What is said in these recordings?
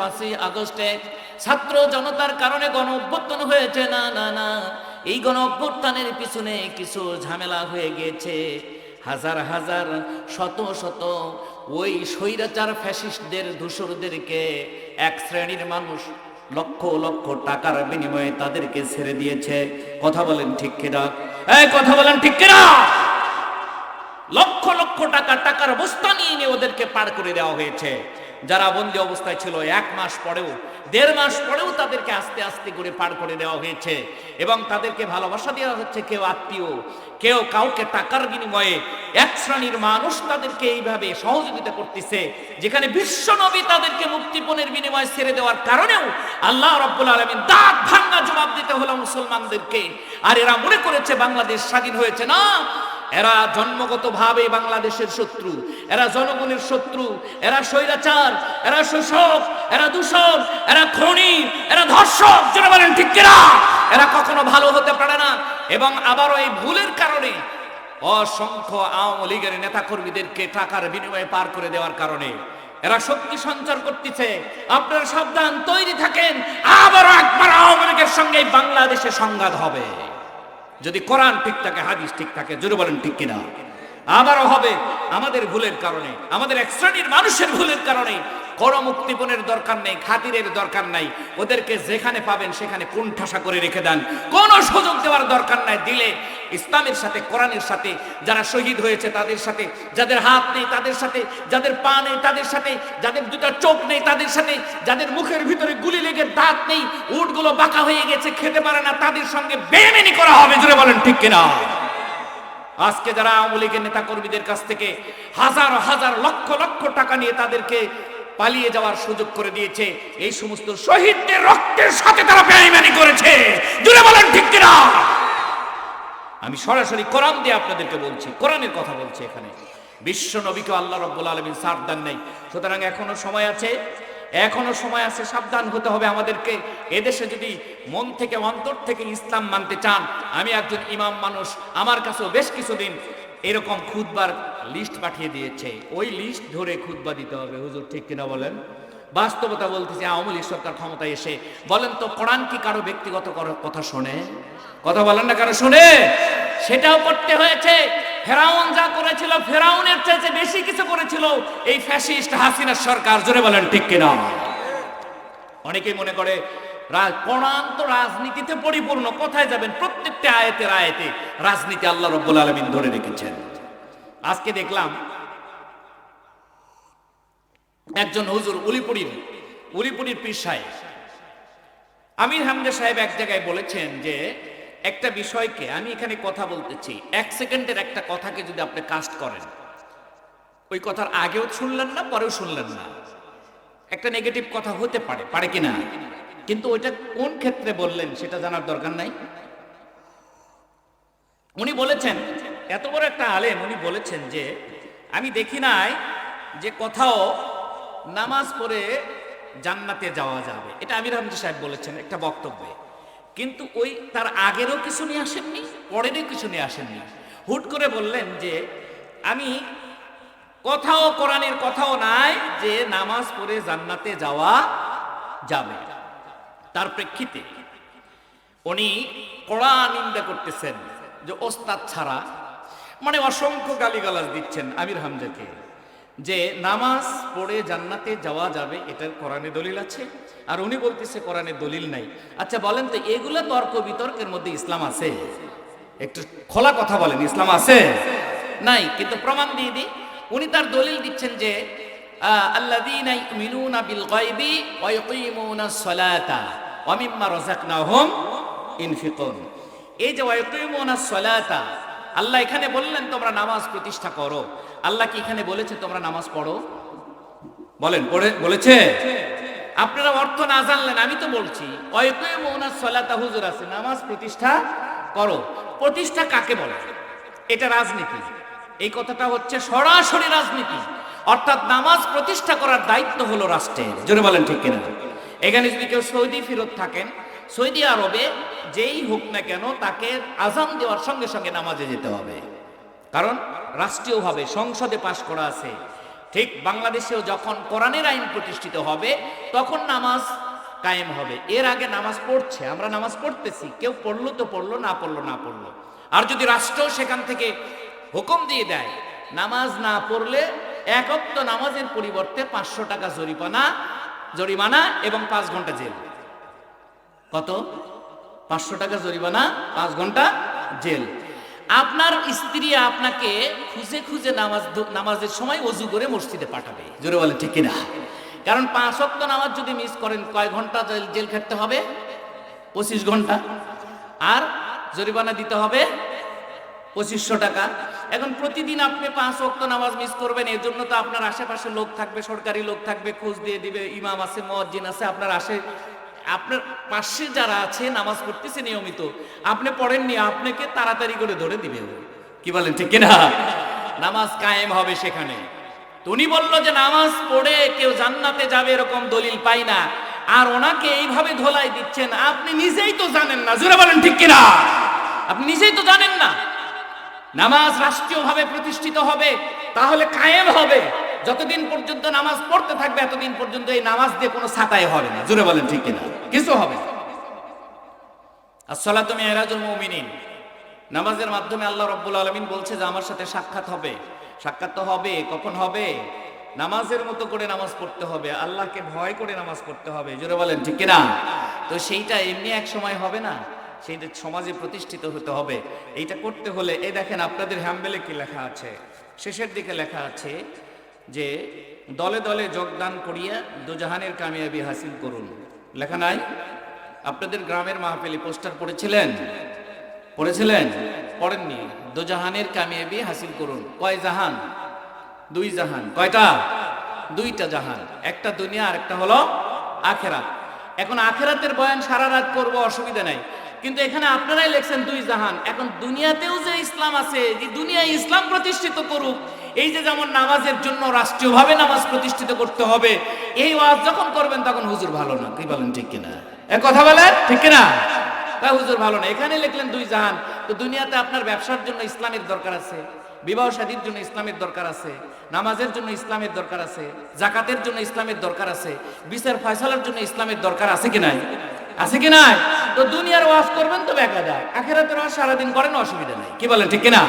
পাঁচই আগস্টে ছাত্র জনতার কারণে গণ অভ্যুত্থান হয়েছে। না না না। এই গণ অভ্যুত্থানের পিছনে কিছু ঝামেলা হয়ে গিয়েছে। হাজার হাজার, শত শত ওই স্বৈরাচার ফ্যাসিস্টদের দূষরদেরকে এক শ্রেণির মানুষ লক্ষ লক্ষ টাকার বিনিময়ে তাদেরকে ছেড়ে দিয়েছে। কথা বলেন ঠিক কিনা? এই কথা বলেন ঠিক কিনা? লক্ষ লক্ষ টাকা, টাকার বস্তা নিয়ে ওদেরকে পার করে দেওয়া হয়েছে। যারা বন্দি অবস্থায় ছিল, এক মাস পরেও, দেড় মাস পরেও তাদেরকে আস্তে আস্তে করে পার করে দেওয়া হয়েছে। এবং তাদেরকে ভালোবাসা দেওয়া হচ্ছে কেউ আত্মীয়, কেউ কাউকে টাকার বিনিময়ে এক শ্রেণির মানুষ তাদেরকে এইভাবে সহযোগিতা করতেছে, যেখানে বিশ্ব নবী তাদেরকে মুক্তিপণের বিনিময়ে ছেড়ে দেওয়ার কারণেও আল্লাহ রব্বুল আলমিন দাঁত ভাঙ্গা জবাব দিতে হলো মুসলমানদেরকে। আর এরা মনে করেছে, বাংলাদেশ স্বাধীন হয়েছে না? এরা জন্মগতভাবে বাংলাদেশের শত্রু, এরা জনগণের শত্রু, এরা স্বৈরাচার, এরা শোষক, এরা দূষণ এরা খনি, এরা ধর্ষক যারা বলেন ঠিক কিনা? এরা কখনো ভালো হতে পারে না। এবং আবারও এই ভুলের কারণে অসংখ্য আওয়ামী লীগের নেতাকর্মীদেরকে টাকার বিনিময়ে পার করে দেওয়ার কারণে এরা শক্তি সঞ্চার করতেছে। আপনারা সাবধান, তৈরি থাকেন। আবারও একবার আওয়ামী লীগের সঙ্গে বাংলাদেশে সংঘাত হবে। যদি কোরআন ঠিক থাকে, হাদিস ঠিক থাকে, জোরে বলেন ঠিক কিনা? আবারও হবে আমাদের ভুলের কারণে, আমাদের এক শ্রেণির মানুষের ভুলের কারণে কোনো মুক্তিপণের দরকার নেই, খাতিরের দরকার নাই। ওদেরকে যেখানে পাবেন সেখানে কোণঠাসা করে রেখে দেন। কোনো সুযোগ দেওয়ার দরকার নাই, দিলে ইসলামের সাথে, কোরআনের সাথে, যারা শহীদ হয়েছে তাদের সাথে, যাদের হাত নেই তাদের সাথে, যাদের পা নেই তাদের সাথে, যাদের দুটা চোখ নেই তাদের সাথে, যাদের মুখের ভিতরে গুলি লেগে দাঁত নেই, উটগুলো বাঁকা হয়ে গেছে, খেতে পারে না, তাদের সঙ্গে বেমেনি করা হবে জুড়ে বলেন ঠিক কিনা? আজকে যারা আওয়ামী লীগের নেতা কর্মীদের কাছ থেকে হাজার হাজার, লক্ষ লক্ষ টাকা নিয়ে তাদেরকে পালিয়ে যাওয়ার সুযোগ করে দিয়েছে। এই সমস্ত শহীদদের রক্তের সাথে তারা বেইমানি করেছে। জুড়ে বলেন ঠিক কিনা? আমি সরাসরি কোরআন দিয়ে আপনাদেরকে বলছি, কোরআনের কথা বলছি এখানে। বিশ্ব নবীকে আল্লাহ রব্বুল আলমিন সাবধান নাই। সুতরাং এখনও সময় আছে, এখনও সময় আছে, সাবধান হতে হবে আমাদেরকে। এদেশে যদি মন থেকে, অন্তর থেকে ইসলাম মানতে চান, আমি একজন ইমাম মানুষ, আমার কাছেও বেশ কিছুদিন এরকম খুদবার লিস্ট পাঠিয়ে দিয়েছে। ওই লিস্ট ধরে খুদবা দিতে হবে, হুজুর ঠিক কিনা বলেন? বাস্তবতা বলতেছে, আওয়ামী লীগ সরকার ক্ষমতায় এসে, বলেন তো কোরআন কি কারও ব্যক্তিগত কথা শোনে? কথা বলেন না কারও শোনে? সেটাও করতে হয়েছে। ফেরাউন যা করেছিল, ফেরাউনের চাইতে বেশি কিছু করেছিল, এই ফ্যাসিস্ট হাসিনা সরকার, জোরে বলেন ঠিক কিনা? অনেকেই মনে করে কোরআন তো রাজনীতিতে পরিপূর্ণ, কোথায় যাবেন? প্রত্যেকটা আয়াতের আয়াতে রাজনীতি আল্লাহ রব্বুল আলমিন ধরে রেখেছেন। আজকে দেখলাম একজন হুজুর উলিপুরির উলিপুরির পীর সাহেব। আমির হামদা সাহেব এক জায়গায় বলেছেন যে, একটা বিষয়কে আমি এখানে কথা বলতেছি, এক সেকেন্ডের একটা কথাকে যদি আপনি কাস্ট করেন। ওই কথার আগেও শুনলেন না, পরেও শুনলেন না। একটা নেগেটিভ কথা হতে পারে পারে কিনা? কিন্তু ওইটা কোন ক্ষেত্রে বললেন সেটা জানার দরকার নাই। উনি বলেছেন এত বড় একটা আলেম, উনি বলেছেন যে, আমি দেখি নাই যে কোথাও নামাজ পড়ে জান্নাতে যাওয়া যাবে। এটা আমির আহমদ সাহেব বলেছেন একটা বক্তব্যে। কিন্তু ওই তার আগেরও কিছু নিয়ে আসেননি, পরেরও কিছু নিয়ে আসেননি। হুট করে বললেন যে, আমি কোথাও, কোরআনের কথাও নাই যে নামাজ পড়ে জান্নাতে যাওয়া যাবে। তার প্রেক্ষিতে উনি কড়া নিন্দা করতেছেন যে, ওস্তাদ ছাড়া মানে অসংখ্য গালিগালাজ দিচ্ছেন আমির হামজাকে যে নামাজ পড়ে জান্নাতে যাওয়া যাবে, এটার কোরআনে দলিল আছে। আর উনি বলতেছে, কোরআনে দলিল নাই। আচ্ছা বলেন তো, এগুলো তর্ক বিতর্কের মধ্যে ইসলাম আছে? একটু খোলা কথা বলেন, ইসলাম আছে? নাই, কিন্তু প্রমাণ দিয়ে দিই। উনি তার দলিল দিচ্ছেন যে আল্লাযীনা ইউমিনুনা বিল গায়বি ওয়া ইউকিমুনাস সালাতা ওয়া মিম্মা রাযাকনাহুম ইনফিকুন। এই যে ওয়া ইউকিমুনাস সালাতা আল্লাহ এখানে বললেন, তোমরা নামাজ প্রতিষ্ঠা করো। আল্লাহ কি এখানে বলেছে, তোমরা নামাজ পড়ো? বলেন, পড়ে, বলেছে? আপনারা অর্থ না জানলেন, আমি তো বলছি হুজুর আছে, নামাজ প্রতিষ্ঠা করো। প্রতিষ্ঠা কাকে বলে? এটা রাজনীতি। এই কথাটা হচ্ছে সরাসরি রাজনীতি। অর্থাৎ নামাজ প্রতিষ্ঠা করার দায়িত্ব হলো রাষ্ট্রের। জোরে বলেন ঠিক কিনা? এখানে যদি কেউ সৌদি ফিরত থাকেন সৌদি আরবে যেই হোক না কেন তাকে আজান দেওয়ার সঙ্গে সঙ্গে নামাজে যেতে হবে। কারণ রাষ্ট্রীয়ভাবে সংসদে পাশ করা আছে। ঠিক বাংলাদেশেও যখন কোরআনের আইন প্রতিষ্ঠিত হবে, তখন নামাজ কায়েম হবে। এর আগে নামাজ পড়ছে, আমরা নামাজ পড়তেছি। কেউ পড়ল তো পড়ল, না পড়ল না পড়ল। আর যদি রাষ্ট্র সেখান থেকে হুকুম দিয়ে দেয়, নামাজ না পড়লে একত্ব নামাজের পরিবর্তে পাঁচশো টাকা জরিমানা জরিমানা এবং পাঁচ ঘণ্টা জেল। কত? পাঁচশো টাকা জরিমানা, পাঁচ ঘণ্টা জেল। আপনার স্ত্রী আপনাকে খুঁজে খুঁজে নামাজ নামাজের সময় অজু করে মসজিদে পাঠাবে। জোরে বলে ঠিক কিনা? কারণ পাঁচ অক্ত নামাজ যদি মিস করেন, কয় ঘণ্টা জেল- খাটতে হবে? পঁচিশ ঘণ্টা। আর জরিমানা দিতে হবে পঁচিশশো টাকা। এখন প্রতিদিন আপনি পাঁচ অক্ত নামাজ মিস করবেন এর জন্য তো আপনার আশেপাশে লোক থাকবে, সরকারি লোক থাকবে, খোঁজ দিয়ে দিবে, ইমাম আছে, মসজিদ আছে, আপনার আশে আপনার পাশে যারা আছে, নামাজ পড়তেছে নিয়মিত, আপনি পড়েননি, আপনাকে তাড়াতাড়ি করে ধরে দিবে। কি বলেন, ঠিক কিনা? নামাজ কায়েম হবে সেখানে। উনি বলল যে, নামাজ পড়ে কেউ জান্নাতে যাবে এরকম দলিল পাই না। আর ওনাকে এইভাবে ধোলাই দিচ্ছেন, আপনি নিজেই তো জানেন না। জোরে বলেন, ঠিক কিনা? আপনি নিজেই তো জানেন না। নামাজ রাষ্ট্রীয়ভাবে প্রতিষ্ঠিত হবে, তাহলে কায়েম হবে। যতদিন পর্যন্ত নামাজ পড়তে থাকবে, এতদিন পর্যন্ত এই নামাজ দিয়ে কোনো ছাতায় হবে না। জোরে বলেন, ঠিক কিনা? কিছু হবে না। তুমি এরাজুল মুমিনিন। নামাজের মাধ্যমে আল্লাহ রব্বুল আলমিন বলছে যে, আমার সাথে সাক্ষাৎ হবে। সাক্ষাৎ তো হবে, কখন হবে? নামাজের মতো করে নামাজ পড়তে হবে। আল্লাহকে ভয় করে নামাজ পড়তে হবে। জোরে বলেন, ঠিক কিনা? তো সেইটা এমনি এক সময় হবে না। সেইটা সমাজে প্রতিষ্ঠিত হতে হবে। এইটা করতে হলে, এই দেখেন আপনাদের হ্যাম্বেলে কি লেখা আছে? শেষের দিকে লেখা আছে যে দলে দলে যোগদান করিয়া দুজাহানের কামিয়াবি হাসিল করুন। লেখা নাই? আপনাদের গ্রামের মাহফিলি পোস্টার পড়েছিলেন? পড়েছিলেন? পড়েননি। দুজাহানের কামিয়াবি হাসিল করুন। কয় জাহান? দুই জাহান। কয়টা? দুইটা জাহান। একটা দুনিয়া আর একটা হলো আখেরাত। এখন আখেরাতের বয়ান সারা রাত করব, অসুবিধা নাই। কিন্তু এখানে আপনারাই লেখছেন দুই জাহান। এখন দুনিয়াতেও যে ইসলাম আছে, যে দুনিয়ায় ইসলাম প্রতিষ্ঠিত করুক এই যে যেমন নামাজের জন্য রাষ্ট্রীয়ভাবে নামাজ প্রতিষ্ঠিত করতে হবে, এই ওয়াজ যখন করবেন তখন হুজুর ভালো না। কি বলেন, ঠিক কিনা? এ কথা বলেন, ঠিক কিনা? তা হুজুর ভালো না। এখানে লিখলেন দুই জাহান। তো দুনিয়াতে আপনার ব্যবসার জন্য ইসলামের দরকার আছে, বিবাহ শাদীর জন্য ইসলামের দরকার আছে, নামাজের জন্য ইসলামের দরকার আছে, জাকাতের জন্য ইসলামের দরকার আছে, বিচার ফয়সালার জন্য ইসলামের দরকার আছে কি নাই? আছে কি নাই? তো দুনিয়ার ওয়াজ করবেন তো বেকা যায় আখেরাতের ওয়াজ সারাদিন করেন, অসুবিধা নাই। কি বলেন, ঠিক কিনা?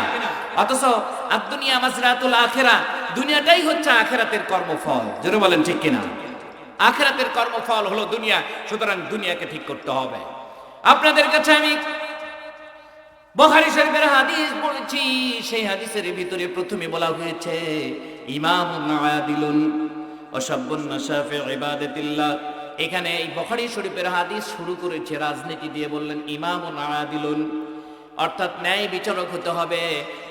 অথচ আর দুনিয়া মাজরাতুল আখেরা, দুনিয়াটাই হচ্ছে আখেরাতের কর্মফল। জোরে বলেন ঠিক কিনা? আখেরাতের কর্মফল হলো দুনিয়া, সুতরাং দুনিয়াকে ঠিক করতে হবে। আপনাদের কাছে আমি বখারি শরীফের হাদিস বলেছি, সেই হাদিসের ভিতরে প্রথমে বলা হয়েছে, ইমাম আদিলুন অসাব্বুন নাসাফি ইবাদাতিল্লাহ। এখানে এই বখারি শরীফের হাদিস শুরু করেছে, রাজনীতি দিয়ে বললেন, ইমাম আদিলুন অর্থাৎ ন্যায় বিচারক হতে হবে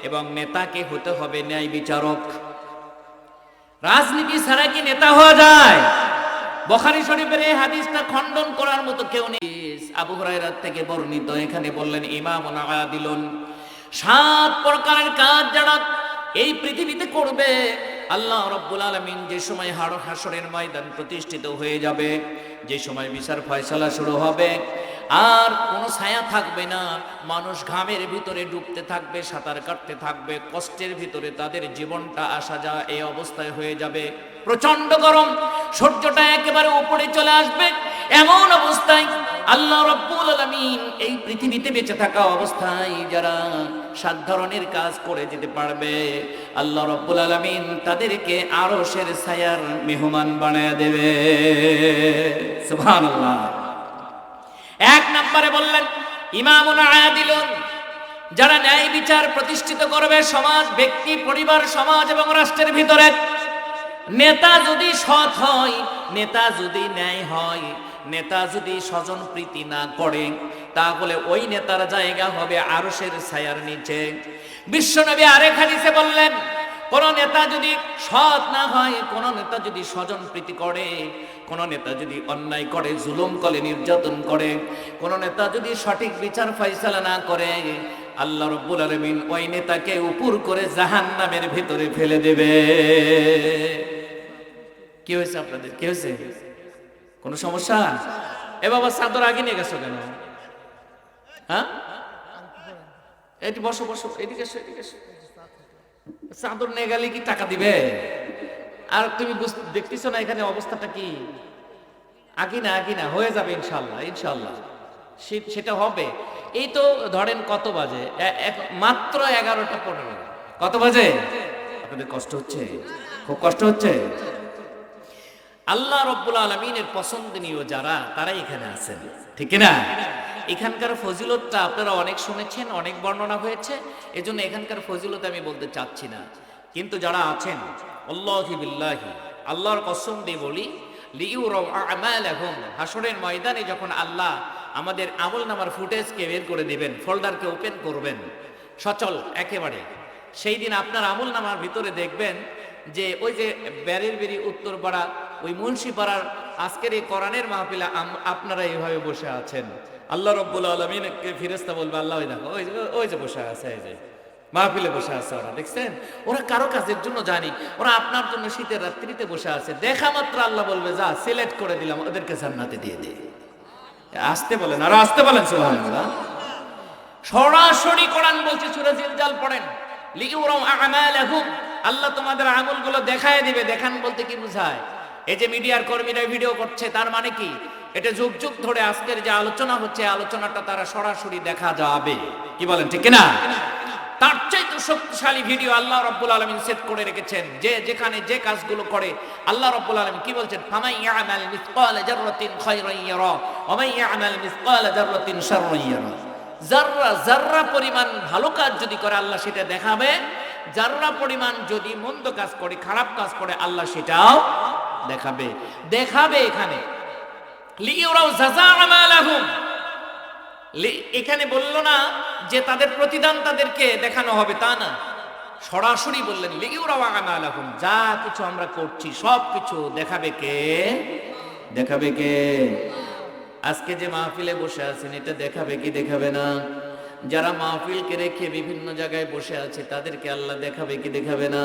এবং নেতাকে হতে হবে ন্যায় বিচারক। রাজনীতি ছাড়া কি নেতা হওয়া যায়? বখারি শরীফের এই হাদিসটা খণ্ডন করার মতো কেউ নেই। আবু হুরায়রার থেকে বর্ণিত, এখানে বললেন ইমাম দিলুন সাত প্রকারের কাজ যারা এই পৃথিবীতে করবে, আল্লাহ রব্বুল আলমিন যে সময় হাড় হাসরের ময়দান প্রতিষ্ঠিত হয়ে যাবে, যে সময় বিচার ফয়সালা শুরু হবে আর কোনো ছায়া থাকবে না। মানুষ ঘামের ভিতরে ডুবতে থাকবে, সাঁতার কাটতে থাকবে, কষ্টের ভিতরে তাদের জীবনটা আসা যা এই অবস্থায় হয়ে যাবে। প্রচণ্ড গরম, সূর্যটা একেবারে উপরে চলে আসবে। এমন অবস্থায় আল্লাহ রব্বুল আলামিন এই পৃথিবীতে বেঁচে থাকা অবস্থায় যারা সাত ধরনের কাজ করে যেতে পারবে, আল্লাহ রব্বুল আলামিন তাদেরকে আরশের ছায়ার মেহমান বানায় দেবে। সুবহানাল্লাহ। এক নম্বরে বললেন, ইমামুন আয়াদিলুন যারা ন্যায় বিচার প্রতিষ্ঠিত করবে সমাজ, ব্যক্তি, পরিবার, সমাজ এবং রাষ্ট্রের ভিতরে, নেতা যদি সৎ হয়, নেতা যদি ন্যায় হয়, নেতা যদি স্বজন প্রীতি না করে, তাহলে ওই নেতার জায়গা হবে আরশের ছায়ার নিচে। বিশ্বনবী আরেক হাদিসে বললেন কোন নেতা যদি সৎ না হয়, কোন নেতা যদি স্বজন প্রীতি করে, কোন নেতা যদি অন্যায় করে, জুলুম করে, নির্যাতন করে, কোন নেতা যদি সঠিক বিচার ফয়সালা না করে, আল্লাহ রব্বুল আলমিন ওই নেতাকে উপর করে জাহান নামের ভিতরে ফেলে দেবে। কি হয়েছে আপনাদের? কি হয়েছে? কোনো সমস্যা? এ বাবা, চাদর আগে নিয়ে গেছো কেন? হ্যাঁ? এটি বসো বসো, এদিকে এসো এদিকে এসো। চাদর নিয়ে গেলে কি টাকা দিবে? আর তুমি দেখতেছো না এখানে অবস্থাটা কি? আকি না আকি না হয়ে যাবে ইনশাল্লাহ ইনশাল্লাহ সেটা হবে। এই তো ধরেন কত বাজে? মাত্র এগারোটা পনেরো। কত বাজে? আপনাদের কষ্ট হচ্ছে? খুব কষ্ট হচ্ছে? আল্লাহ রব্বুল আলমিনের পছন্দনীয় যারা তারা এখানে আছেন। ঠিক না এখানকার ফজিলতটা আপনারা অনেক শুনেছেন, অনেক বর্ণনা হয়েছে, এজন্য এখানকার ফজিলত আমি বলতে চাচ্ছি না। কিন্তু যারা আছেন বিল্লাহি, আল্লাহর কসম দিয়ে বলি হাসরের ময়দানে যখন আল্লাহ আমাদের আমল নামার ফুটেজকে বের করে দিবেন, ফোল্ডারকে ওপেন করবেন, সচল, একেবারে, সেই দিন আপনার আমল নামার ভিতরে দেখবেন যে ওই যে ব্যারের বেরি উত্তর পাড়া, ওই মুন্সি পাড়ার আজকের এই কোরআনের মাহফিলা আপনারা এইভাবে বসে আছেন। আল্লাহ রব্বুল আলমিনকে ফিরেস্তা বলবে, আল্লাহ, ওই দেখো, ওই যে- বসে আছে, এই যে, মাহফিলে বসে আছে ওরা, দেখছেন? ওরা কারও কাজের জন্য জানি, ওরা আপনার জন্য শীতের রাত্রিতে বসে আছে। দেখা মাত্র আল্লাহ বলবে, যা সিলেক্ট করে দিলাম, ওদেরকে জান্নাতে দিয়ে দে। আসতে বলেন, আর আসতে বলেন, সুবহানাল্লাহ। সরাসরি কোরআন বলছে, সূরা জিলজাল পড়েন। লিউরাম আমালাহুম, আল্লাহ তোমাদের আমলগুলো দেখায় দিবে, দেখান বলতে কি বোঝায়? এই যে মিডিয়ার কর্মীরা ভিডিও করছে, তার মানে কি? এটা যুগ যুগ ধরে আজকের যে আলোচনা হচ্ছে আলোচনাটা তারা সরাসরি দেখা যাবে। কি বলেন, ঠিক না তার চাইতে শক্তিশালী ভিডিও আল্লাহ রাব্বুল আলামিন সেট করে রেখেছেন। যে যেখানে যে কাজগুলো করে, আল্লাহ রাব্বুল আলামিন কি বলছেন? ফামাই ইয়ামাল মিসকাল জাররাতিন খায়রান ইয়ারা, ওয়া মান ইয়ামাল মিসকাল জাররাতিন শাররান ইয়ারা। জাররা জাররা পরিমাণ ভালো কাজ যদি করে, আল্লাহ সেটা দেখাবে। জাররা পরিমাণ যদি মন্দ কাজ করে, খারাপ কাজ করে, আল্লাহ সেটাও দেখাবে। দেখাবে এখানে। এখানে বলল না যে তাদের প্রতিদান তাদেরকে দেখানো হবে, তা না। সরাসরি বললেন আলাকুম যা কিছু আমরা করছি, সব কিছু দেখাবে কে? দেখাবে কে? আজকে যে মাহফিলে বসে আছেন, এটা দেখাবে কি দেখাবে না? যারা মাহফিলকে রেখে বিভিন্ন জায়গায় বসে আছে, তাদেরকে আল্লাহ দেখাবে কি দেখাবে না?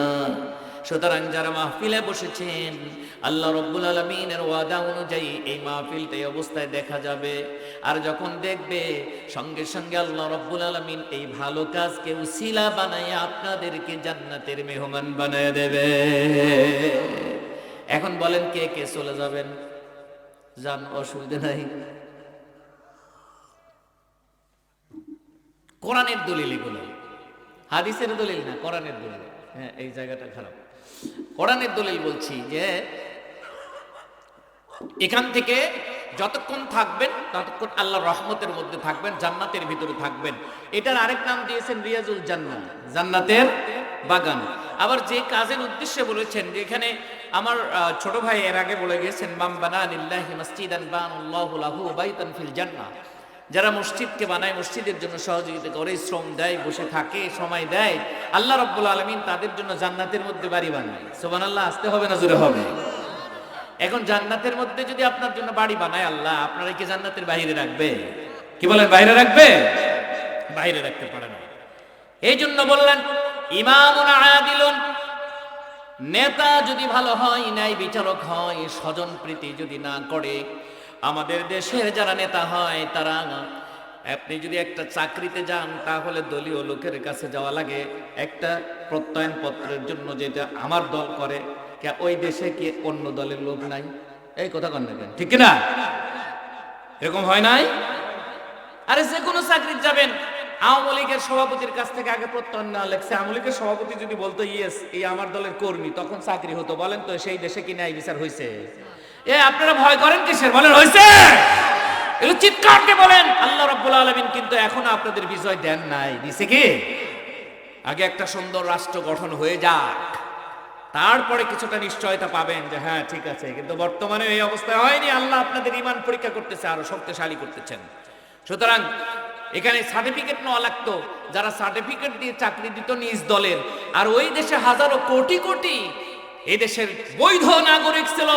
সুতরাং যারা মাহফিলে বসেছেন, আল্লাহ রব্বুল আলমিনের ওয়াদা অনুযায়ী এই মাহফিলটা এই অবস্থায় দেখা যাবে। আর যখন দেখবে, সঙ্গে সঙ্গে আল্লাহ রব্বুল আলমিন এই ভালো কাজকে উসিলা বানায় আপনাদেরকে জান্নাতের মেহমান বানায় দেবে। এখন বলেন কে কে চলে যাবেন? যান, অসুবিধা নাই। কোরআনের দলিল এগুলো। হাদিসের দলিল না, কোরআনের দলিল। হ্যাঁ এই জায়গাটা খারাপ। কোরআনের দলিল বলছি যে, এখান থেকে যতক্ষণ থাকবেন, ততক্ষণ আল্লাহর রহমতের মধ্যে থাকবেন, জান্নাতের ভিতরে থাকবেন। এটার আরেক নাম দিয়েছেন রিয়াজুল জান্নাত, জান্নাতের বাগান। আবার যে কাজের উদ্দেশ্যে বলেছেন যে, এখানে আমার ছোট ভাই এর আগে বলে গেছেন মাম বানা লিল্লাহি মাসজিদান বানাল্লাহু লাহু বাইতান ফিল জান্নাহ। যারা মসজিদকে বানায়, মসজিদের জন্য সহযোগিতা করে, শ্রম দেয়, বসে থাকে, সময় দেয়, আল্লাহ রব্বুল আলমিন তাদের জন্য জান্নাতের মধ্যে বাড়ি বানায়। সোবান আল্লাহ আসতে হবে না জোরে হবে? এখন জান্নাতের মধ্যে যদি আপনার জন্য বাড়ি বানায় আল্লাহ, আপনারা কি জান্নাতের বাইরে রাখবে? কি বলেন, বাইরে রাখবে? বাইরে রাখতে পারে না। এই জন্য বললেন, ইমামুন আদিলুন, নেতা যদি ভালো হয়, ন্যায় বিচারক হয়, স্বজন প্রীতি যদি না করে আমাদের দেশের যারা নেতা হয়, তারা, আপনি যদি একটা চাকরিতে যান, তাহলে দলীয় লোকের কাছে যাওয়া লাগে। একটা প্রত্যয়ন পত্রের জন্য যেটা আমার দল করে ওই দেশে কি অন্য দলের লোক নাই? এই কথা কন না ঠিক না এরকম হয় নাই? আরে যে কোনো চাকরি যাবেন, আওয়ামী লীগের সভাপতির কাছ থেকে আগে প্রত্যয়ন না লেখছে আওয়ামী লীগের সভাপতি যদি বলতো, ইয়েস, এই আমার দলের কর্মী তখন চাকরি হতো। বলেন তো, সেই দেশে কি ন্যায় বিচার হয়েছে এ, আপনারা ভয় করেন কিসের? বলেন হয়েছে এগুলো চিৎকার দিয়ে বলেন। আল্লাহ রাব্বুল আলামিন কিন্তু এখনও আপনাদের বিজয় দেন নাই। দিছে কি? আগে একটা সুন্দর রাষ্ট্র গঠন হয়ে যাক। তারপরে কিছুটা নিশ্চয়তা পাবেন যে হ্যাঁ ঠিক আছে। কিন্তু বর্তমানে এই অবস্থায় হয়নি। আল্লাহ আপনাদের ইমান পরীক্ষা করতেছে, আরও শক্তিশালী করতেছেন। সুতরাং এখানে সার্টিফিকেট নেওয়া লাগতো। যারা সার্টিফিকেট দিয়ে চাকরি দিত নিজ দলের। আর ওই দেশে হাজারো কোটি কোটি এই দেশের বৈধ নাগরিক ছিল,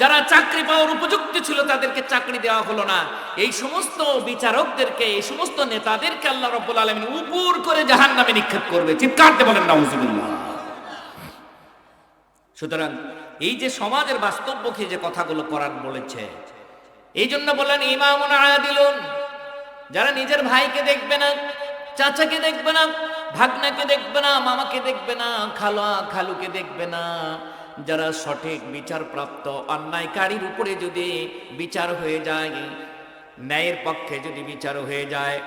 যারা চাকরি পাওয়ার উপযুক্ত ছিল, তাদেরকে চাকরি দেওয়া হলো না। এই সমস্ত বিচারকদেরকে, এই সমস্ত নেতাদেরকে আল্লাহ রব্বুল আলমিন উপর করে জাহান নামে নিক্ষেপ করবে। চিৎকারতে বলেন, নাউজুবিল্লাহ। সুতরাং এই যে সমাজের বাস্তবমুখী যে কথাগুলো করার বলেছে, এই জন্য বললেন ইমামুন আয়াদিলুন যারা নিজের ভাইকে দেখবে না চাচাকে দেখবে না, ভাগনাকে দেখবে না, মামাকে দেখবে না, খালা খালুকে দেখবে না। যারা সঠিক বিচার প্রাপ্ত অন্যায়কারীর উপরে যদি বিচার হয়ে যায়, ন্যায়ের পক্ষে যদি বিচার হয়ে যায়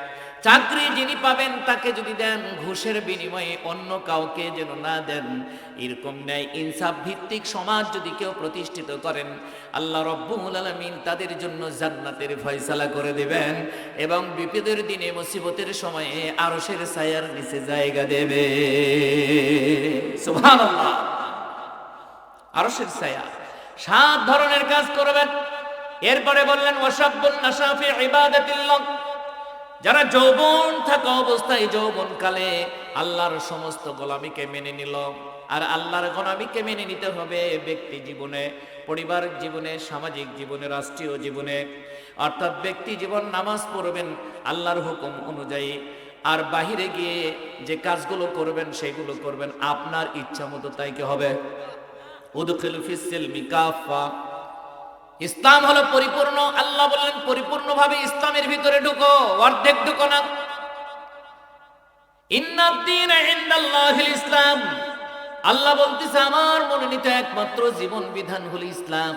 চাকরি যিনি পাবেন, তাকে যদি দেন, ঘুষের বিনিময়ে অন্য কাউকে যেন না দেন, এরকম ন্যায় ইনসাফ ভিত্তিক সমাজ যদি কেউ প্রতিষ্ঠিত করেন, আল্লাহ রব্বুল আলমিন তাদের জন্য জান্নাতের ফয়সালা করে দেবেন এবং বিপদের দিনে, মুসিবতের সময়ে আরশের ছায়ার নিচে জায়গা দেবে। আরশের ছায়া। সাত ধরনের কাজ করবেন। এরপরে বললেন ওয়াসাব্বুন নাসাফি ইবাদাতিল্লাহ। যারা যৌবন থাকা অবস্থায় যৌবন কালে আল্লাহর সমস্ত গোলামিকে মেনে নিল, আর আল্লাহর গোলামিকে মেনে নিতে হবে ব্যক্তি জীবনে, পরিবার জীবনে, সামাজিক জীবনে, রাষ্ট্রীয় জীবনে। অর্থাৎ ব্যক্তি জীবন নামাজ পড়বেন আল্লাহর হুকুম অনুযায়ী, আর বাহিরে গিয়ে যে কাজগুলো করবেন সেগুলো করবেন, আপনার ইচ্ছা মতো তাই কি হবে? উদখিল ফিসিল মিকাফা ইসলাম হলো পরিপূর্ণ, আল্লাহ বললেন, পরিপূর্ণভাবে ইসলামের ভিতরে ঢুকো, অর্ধেক ঢুকো না। ইসলাম। আল্লাহ বলতেছে, আমার মনোনীত একমাত্র জীবন বিধান হলো ইসলাম।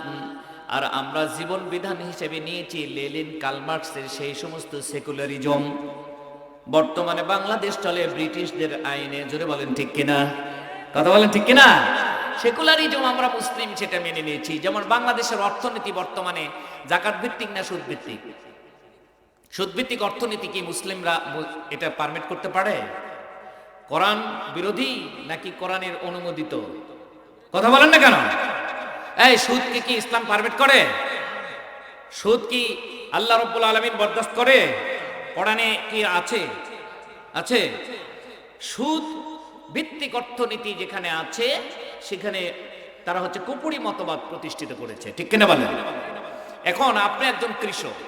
আর আমরা জীবন বিধান হিসেবে নিয়েছি, লেলিন কালমার্কসের সেই সমস্ত সেকুলারিজম। বর্তমানে বাংলাদেশ চলে ব্রিটিশদের আইনে, জোরে বলেন ঠিক কিনা? কথা বলেন ঠিক কিনা? সেকুলারিজম আমরা মুসলিম সেটা মেনে নিয়েছি। যেমন বাংলাদেশের অর্থনীতি বর্তমানে জাকাত ভিত্তিক না সুদ ভিত্তিক সুদ ভিত্তিক অর্থনীতি কি মুসলিমরা এটা পারমিট করতে পারে? কোরআন বিরোধী নাকি কোরআনের অনুমোদিত? কথা বলেন না কেন? এই সুদকে কি ইসলাম পারমিট করে? সুদ কি আল্লাহ রব্বুল আলমিন বরদাস্ত করে? কোরআনে কি আছে? আছে। সুদ ভিত্তিক অর্থনীতি যেখানে আছে সেখানে তারা হচ্ছে কুপুরি মতবাদ প্রতিষ্ঠিত করেছে। ঠিক কিনা বলেন? এখন আপনি একজন কৃষক,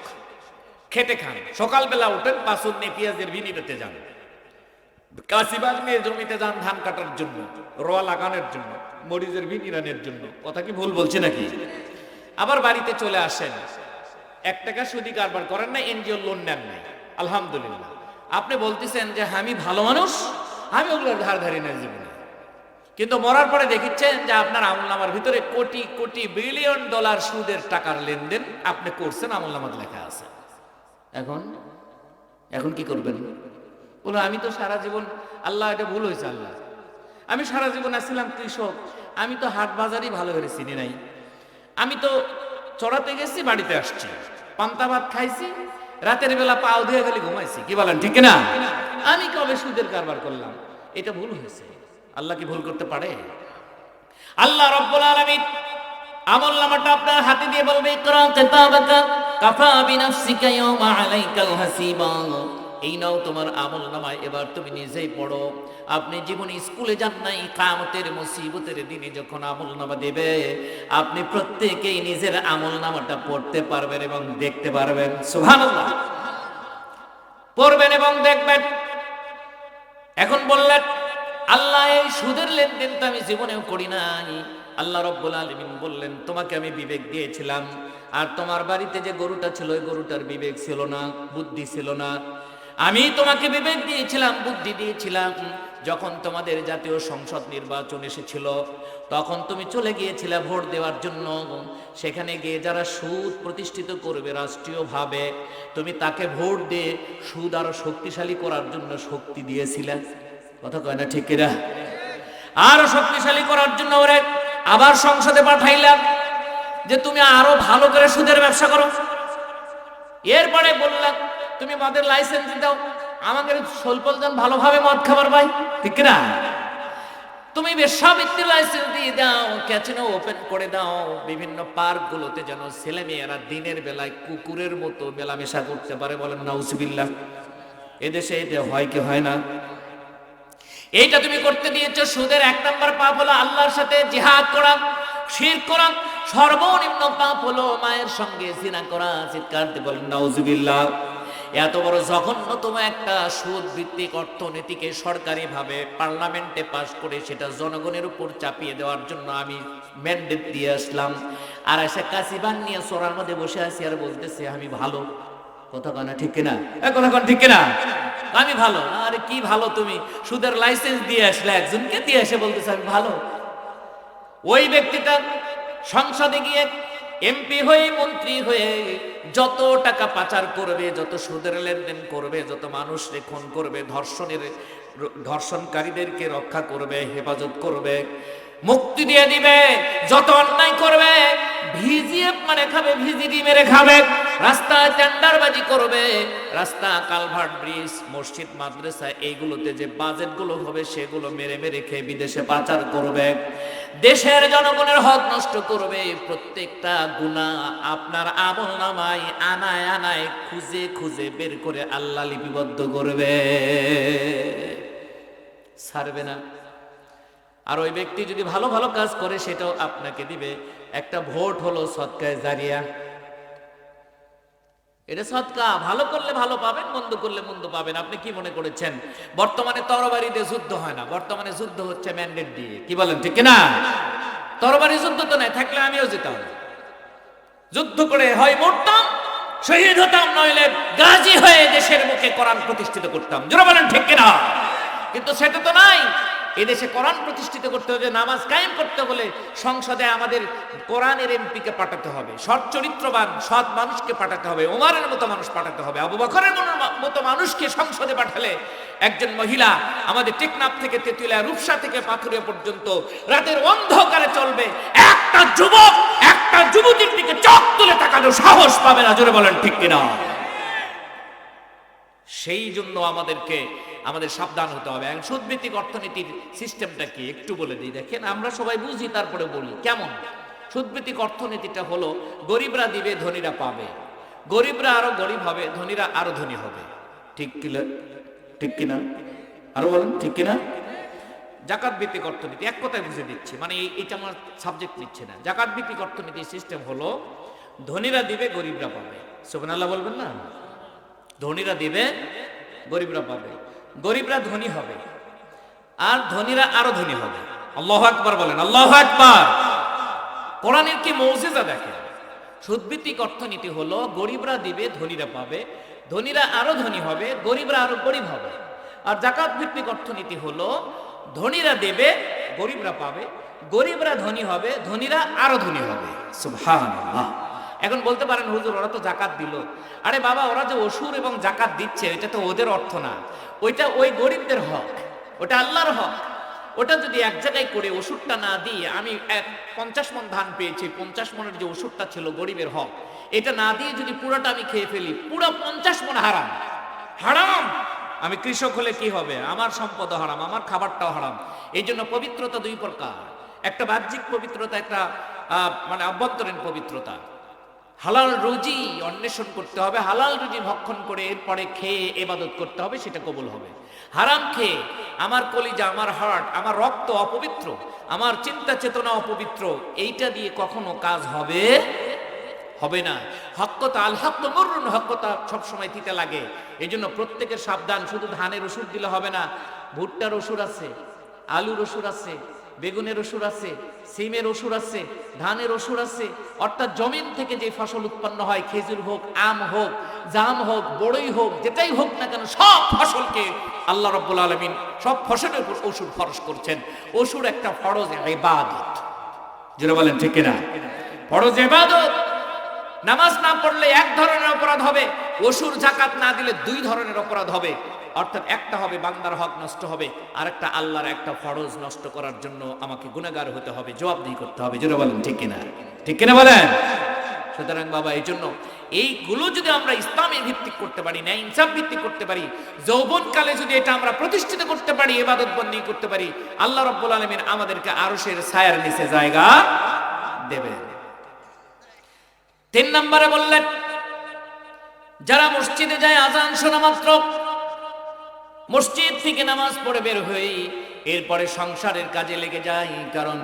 খেটে খান, সকালবেলা উঠেন পাঁচুর নিয়ে পেঁয়াজের ভিনি পেতে যান। কাশিবাগ নিয়ে জমিতে যান ধান কাটার জন্য, রোয়া লাগানোর জন্য, মরিচের ভিনি রানের জন্য। কথা কি ভুল বলছি নাকি? আবার বাড়িতে চলে আসেন। এক টাকা সুদি কারবার করেন না, এনজিও লোন নেন নাই। আলহামদুলিল্লাহ। আপনি বলতেছেন যে আমি ভালো মানুষ, আমি ওগুলোর ধার ধারি না জীবনে। কিন্তু মরার পরে দেখিচ্ছেন যে আপনার আমলনামার ভিতরে কোটি কোটি বিলিয়ন ডলার সুদের টাকার লেনদেন আপনি করছেন আমলনামার লেখা আছে। এখন? এখন কি করবেন? বলো আমি তো সারা জীবন, আল্লাহ এটা ভুল হয়েছে, আল্লাহ। আমি সারা জীবন আসছিলাম কৃষক, আমি তো হাট বাজারই ভালো করে চিনি নাই। আমি তো চড়াতে গেছি, বাড়িতে আসছি। পান্তা ভাত খাইছি, রাতের বেলা পাও ধুয়ে গেলে ঘুমাইছি, কি বলেন, ঠিক না আমি কবে সুদের কারবার করলাম? এটা ভুল হয়েছে। আল্লাহ কি ভুল করতে পারে? আল্লাহ রব্বুল আলামিন আমল নামাটা আপনার হাতে দিয়ে বলবে, ইকরা কিতাবাকা কাফা বিনাফসিকা ইয়াওমা আলাইকাল হাসিবা। এই নাও তোমার আমল নামায়, এবার তুমি নিজেই পড়ো। আপনি জীবনে স্কুলে যান নাই, কামতের মুসিবতের দিনে যখন আমল নামা দেবে, আপনি প্রত্যেকেই নিজের আমল নামাটা পড়তে পারবেন এবং দেখতে পারবেন। সুবহানাল্লাহ। পড়বেন এবং দেখবেন। এখন বললেন আল্লাহ এই সুদের লেনদেন তো আমি জীবনেও করি নাই। আল্লাহ রব্বুল আলমিন বললেন, তোমাকে আমি বিবেক দিয়েছিলাম, আর তোমার বাড়িতে যে গরুটা ছিল, ওই গরুটার বিবেক ছিল না, বুদ্ধি ছিল না। আমি তোমাকে বিবেক দিয়েছিলাম, বুদ্ধি দিয়েছিলাম। যখন তোমাদের জাতীয় সংসদ নির্বাচন এসেছিল, তখন তুমি চলে গিয়েছিলে ভোট দেওয়ার জন্য। সেখানে গিয়ে যারা সুদ প্রতিষ্ঠিত করবে রাষ্ট্রীয়ভাবে, তুমি তাকে ভোট দিয়ে সুদ আরও শক্তিশালী করার জন্য শক্তি দিয়েছিলে। কথা কয় না ঠিক কিনা? আরও শক্তিশালী করার জন্য ওরে আবার সংসদে পাঠাইলাম যে তুমি আরও ভালো করে সুদের ব্যবসা করো। এরপরে বললাম, তুমি মদের লাইসেন্স দাও। আমাদের স্বল্পজন ভালোভাবে মদ খাবার ভাই ঠিক না তুমি বেশ্যাবৃত্তির লাইসেন্স দিয়ে দাও ক্যাচিনো ওপেন করে দাও। বিভিন্ন পার্ক গুলোতে যেন ছেলে মেয়েরা দিনের বেলায় কুকুরের মতো মেলামেশা করতে পারে বলেন নাউজবিল্লাহ। এদেশে এটা হয় কি হয় না? এইটা তুমি করতে দিয়েছ, সুদের এক নম্বর পাপ হলো আল্লাহর সাথে জিহাদ করা, শির করা, সর্বনিম্ন পাপ হলো মায়ের সঙ্গে জিনা করা, চিৎকার দিয়ে বলেন, নাউজুবিল্লাহ। এত বড় জঘন্যতম একটা সুদ ভিত্তিক অর্থনীতিকে সরকারিভাবে পার্লামেন্টে পাশ করে সেটা জনগণের উপর চাপিয়ে দেওয়ার জন্য আমি ম্যান্ডেট দিয়ে আসলাম। আর এসে কাশিবান নিয়ে সোরার মধ্যে বসে আছি আর বলতেছে, আমি ভালো। কথা কনা ঠিক কিনা? কথা কন ঠিক কিনা? আমি ভালো। আরে কি ভালো তুমি? সুদের লাইসেন্স দিয়ে আসলে, একজনকে দিয়ে এসে বলতেছে আমি ভালো। ওই ব্যক্তিটা সংসদে গিয়ে এমপি হয়ে, মন্ত্রী হয়ে যত টাকা পাচার করবে, যত সুদের লেনদেন করবে, যত মানুষ খুন করবে, ধর্ষণের, ধর্ষণকারীদেরকে রক্ষা করবে, হেফাজত করবে, মুক্তি দিয়ে দিবে, যত অন্যায় করবে, ভিজিয়ে মানে খাবে ভিজিডি মেরে খাবে। রাস্তায় টেন্ডারবাজি করবে। রাস্তা, কালভার্ট ব্রিজ, মসজিদ, মাদ্রাসা, এইগুলোতে যে বাজেটগুলো হবে, সেগুলো মেরে মেরে খেয়ে বিদেশে পাচার করবে। দেশের জনগণের হক নষ্ট করবে। প্রত্যেকটা গুণা আপনার আমল নামায় আনায় আনায় খুঁজে খুঁজে বের করে আল্লাহ লিপিবদ্ধ করবে। ছাড়বে না। আর ওই ব্যক্তি যদি ভালো ভালো কাজ করে, সেটাও আপনাকে দিবে। একটা ভোট হলো সৎকায় জারিয়া। এটা সৎকা, ভালো করলে ভালো পাবেন, মন্দ করলে মন্দ পাবেন। আপনি কি মনে করেছেন? বর্তমানে তরবারিতে যুদ্ধ হয় না। বর্তমানে যুদ্ধ হচ্ছে ম্যান্ডেট দিয়ে। কি বলেন, ঠিক না তরবারি যুদ্ধ তো নাই, থাকলে আমিও যেতাম যুদ্ধ করে হয় মরতাম, শহীদ হতাম, নইলে গাজী হয়ে দেশের মুখে কোরআন প্রতিষ্ঠিত করতাম। যারা বলেন, ঠিক কিনা? কিন্তু সেটা তো নাই। এদেশে কোরআন প্রতিষ্ঠিত করতে হবে, নামাজ কায়েম করতে হলে সংসদে আমাদের কোরআনের এমপিকে পাঠাতে হবে, সৎ চরিত্রবান, সৎ মানুষকে পাঠাতে হবে ওমারের মতো মানুষ পাঠাতে হবে, আবু বকরের মতো মানুষকে সংসদে পাঠালে একজন মহিলা আমাদের টেকনাফ থেকে তেতুলিয়া রূপসা থেকে পাথুরিয়া পর্যন্ত রাতের অন্ধকারে চলবে, একটা যুবক একটা যুবতীর দিকে চোখ তুলে তাকানোর সাহস পাবে না, জোরে বলেন ঠিক কিনা? সেই জন্য আমাদেরকে আমাদের সাবধান হতে হবে। এখন সুদভিত্তিক অর্থনীতির সিস্টেমটা কি? একটু বলে দিই। দেখেন, আমরা সবাই বুঝি, তারপরে বলি। কেমন? সুদভিত্তিক অর্থনীতিটা হলো, গরিবরা দিবে, ধনীরা পাবে। গরিবরা আরও গরিব হবে, ধনীরা আরও ধনী হবে। ঠিক কিনা ঠিক কিনা আরও বলেন, ঠিক কিনা জাকাত ভিত্তিক অর্থনীতি, এক কথায় বুঝে দিচ্ছি। মানে এটা আমার সাবজেক্ট নিচ্ছে না। জাকাত ভিত্তিক অর্থনীতির সিস্টেম হলো, ধনীরা দিবে, গরিবরা পাবে। সুবহানাল্লাহ বলবেন না? ধনীরা দিবে, গরিবরা পাবে। গরিবরা ধনী হবে, আর ধনীরা আরও ধনী হবে। আল্লাহ আকবার বলেন, আল্লাহ আকবার। কোরআনের কি মৌজিজা দেখেন? সুদভিত্তিক অর্থনীতি হলো, গরিবরা দিবে, ধনীরা পাবে। ধনীরা আরও ধনী হবে, গরিবরা আরও গরিব হবে। আর জাকাত ভিত্তিক অর্থনীতি হলো, ধনীরা দেবে, গরিবরা পাবে। গরিবরা ধনী হবে, ধনীরা আরও ধনী হবে। সুবহানাল্লাহ। এখন বলতে পারেন, হুজুর, ওরা তো জাকাত দিল। আরে বাবা, ওরা যে অসুর এবং জাকাত দিচ্ছে, এটা তো ওদের অর্থ না। ওইটা ওই গরিবদের হক, ওটা আল্লাহর হক। ওটা যদি এক জায়গায় করে ওষুধটা না দিয়ে আমি এক, পঞ্চাশ মন ধান পেয়েছি, পঞ্চাশ মনের যে ওষুধটা ছিল গরিবের হক, এটা না দিয়ে যদি পুরোটা আমি খেয়ে ফেলি, পুরো পঞ্চাশ মন হারাম। হারাম! আমি কৃষক হলে কি হবে? আমার সম্পদ হারাম, আমার খাবারটাও হারাম। এই জন্য পবিত্রতা দুই প্রকার। একটা বাহ্যিক পবিত্রতা, একটা মানে অভ্যন্তরীণ পবিত্রতা। হালাল রুজি অন্বেষণ করতে হবে, হালাল রুজি ভক্ষণ করে এরপরে খেয়ে এবাদত করতে হবে, সেটা কবুল হবে। হারাম খেয়ে আমার কলিজা, আমার হার্ট, আমার রক্ত অপবিত্র, আমার চিন্তা চেতনা অপবিত্র, এইটা দিয়ে কখনো কাজ হবে? হবে না। হক্কতা আল হক মরুন হক্কতা সবসময় দিতে লাগে। এই জন্য প্রত্যেকের সাবধান, শুধু ধানের ওষুধ দিলে হবে না, ভুট্টার ওষুধ আছে, আলুর ওষুধ আছে বেগুনের ওষুধ আছে, সিমের ওষুধ আছে, ধানের ওষুধ আছে, অর্থাৎ জমিন থেকে যে ফসল উৎপন্ন হয়, খেজুর হোক, আম হোক, জাম হোক, বড়ই হোক, যেটাই হোক না কেন, সব ফসলকে আল্লাহ রব্বুল আলমিন সব ফসলের উপর ওষুধ খরচ করছেন। ওষুধ একটা ফরজ ইবাদত। যেটা বলেন, ঠিক কিনা? ফরজ ইবাদত। নামাজ না পড়লে এক ধরনের অপরাধ হবে অসুর জাকাত না দিলে দুই ধরনের অপরাধ হবে। অর্থাৎ একটা হবে বান্দার হক নষ্ট হবে আর একটা আল্লাহর একটা ফরজ নষ্ট করার জন্য আমাকে গুণাগার হতে হবে, জবাবদিহি করতে হবে। যেটা বলেন, ঠিক কিনা? ঠিক কিনা বলেন? সুতরাং বাবা এই জন্য এইগুলো যদি আমরা ইসলামী ভিত্তিক করতে পারি না ইনসাফ ভিত্তিক করতে পারি, যৌবনকালে যদি এটা আমরা প্রতিষ্ঠিত করতে পারি এবাদত বন্দী করতে পারি, আল্লাহ রব্বুল আলমিন আমাদেরকে আরশের ছায়ার নিচে জায়গা দেবেন। তিন নম্বরে বললেন, যারা মসজিদে যায় আজান শোনা মাত্র মসজিদ থেকে নামাজ পড়ে বের হই এরপরে সংসারের কাজে লেগে যায় কারণ